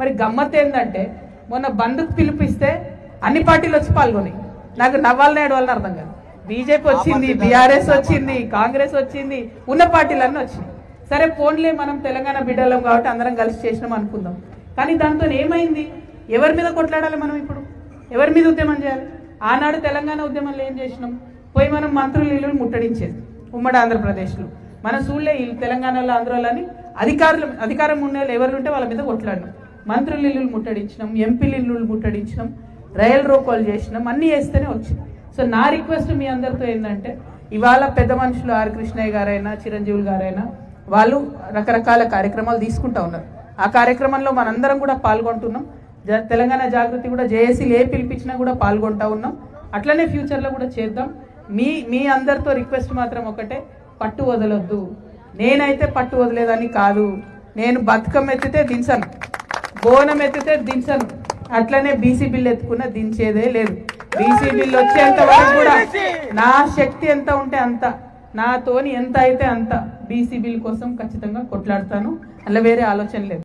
మరి గమ్మత్ ఏంటంటే మొన్న బంధుకు పిలిపిస్తే అన్ని పార్టీలు వచ్చి పాల్గొని. నాకు నవ్వాలని ఏడవాలని అర్థం కాదు. బీజేపీ వచ్చింది బీఆర్ఎస్ వచ్చింది కాంగ్రెస్ వచ్చింది ఉన్న పార్టీలన్నీ వచ్చినాయి. సరే ఫోన్లే మనం తెలంగాణ బిడ్డలం కాబట్టి అందరం కలిసి చేసినాం అనుకుందాం. కానీ దాంతో ఏమైంది? ఎవరి మీద కొట్లాడాలి మనం ఇప్పుడు? ఎవరి మీద ఉద్యమం చేయాలి? ఆనాడు తెలంగాణ ఉద్యమంలో ఏం చేసినాం? పోయి మనం మంత్రులు ఇల్లు ముట్టడించేది ఉమ్మడి ఆంధ్రప్రదేశ్లో. మన సూళ్ళే ఈ తెలంగాణలో ఆంధ్రలోని అధికారులు అధికారం ఉన్న వాళ్ళు ఎవరు ఉంటే వాళ్ళ మీద కొట్లాడినాం. మంత్రుల ఇల్లులు ముట్టడించినాం ఎంపీల ఇల్లులు ముట్టడించినాం రైలు రోకాలు చేసినాం అన్నీ చేస్తేనే వచ్చింది. సో నా రిక్వెస్ట్ మీ అందరితో ఏంటంటే ఇవాళ పెద్ద మనుషులు ఆర్ కృష్ణయ్య గారైనా చిరంజీవులు గారైనా వాళ్ళు రకరకాల కార్యక్రమాలు తీసుకుంటా ఉన్నారు. ఆ కార్యక్రమంలో మనందరం కూడా పాల్గొంటున్నాం. తెలంగాణ జాగృతి కూడా జేఏసీలు ఏ పిలిపించినా కూడా పాల్గొంటా ఉన్నాం. అట్లనే ఫ్యూచర్లో కూడా చేద్దాం. మీ మీ అందరితో రిక్వెస్ట్ మాత్రం ఒకటే పట్టు వదలొద్దు. నేనైతే పట్టు వదిలేదని కాదు. నేను బతుకమ్మ ఎత్తితే దించను. బోనం ఎత్తితే దించను. అట్లనే బీసీ బిల్ ఎత్తుకున్న దించేదే లేదు. బీసీ బిల్ వచ్చేంత వరకు కూడా నా శక్తి ఎంత ఉంటే అంత నాతోని ఎంత అయితే అంత బీసీ బిల్ కోసం ఖచ్చితంగా కొట్లాడతాను. అలా వేరే ఆలోచన లేదు.